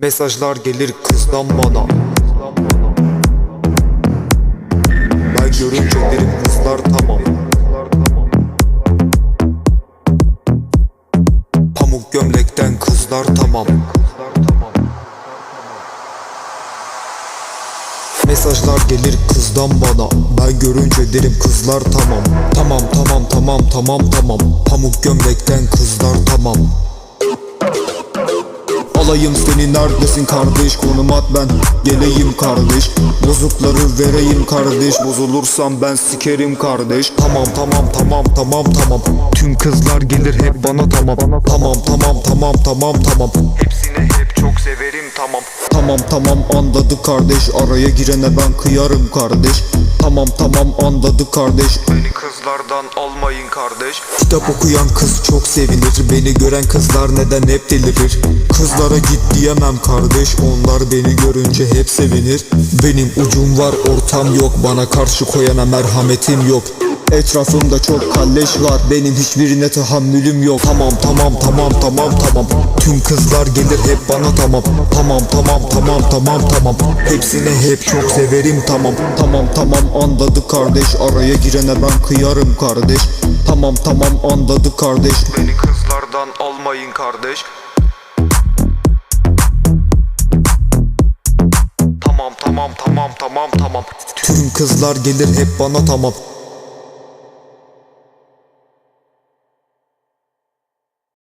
Mesajlar gelir kızdan bana. Ben görünce derim kızlar tamam. Pamuk gömlekten kızlar tamam. Mesajlar gelir kızdan bana. Ben görünce derim kızlar tamam. Tamam tamam tamam tamam tamam. Pamuk gömlekten kızlar tamam Alayım seni neredesin kardeş? Konum at ben geleyim kardeş. Bozukları vereyim kardeş. Bozulursam ben sikerim kardeş. Tamam tamam tamam tamam tamam. Tüm kızlar gelir hep bana tamam. Tamam tamam tamam tamam tamam. Hepsini hep çok severim tamam. Tamam tamam anladık kardeş. Araya girene ben kıyarım kardeş Tamam tamam anladık kardeş. Beni kızlardan almayın kardeş. Kitap okuyan kız çok sevinir Beni gören kızlar neden hep delirir? Kızlara git diyemem kardeş. Onlar beni görünce hep sevinir. Benim ucum var ortam yok. Bana karşı koyana merhametim yok Etrafımda çok kalleş var. Benim hiçbirine tahammülüm yok. Tamam tamam tamam tamam tamam. Tüm kızlar gelir hep bana tamam. Tamam tamam tamam tamam tamam. Hepsini hep çok severim tamam. Tamam tamam anladık kardeş. Araya girene ben kıyarım kardeş. Tamam tamam anladık kardeş. Beni kızlardan almayın kardeş. Tamam tamam tamam tamam tamam. Tüm kızlar gelir hep bana tamam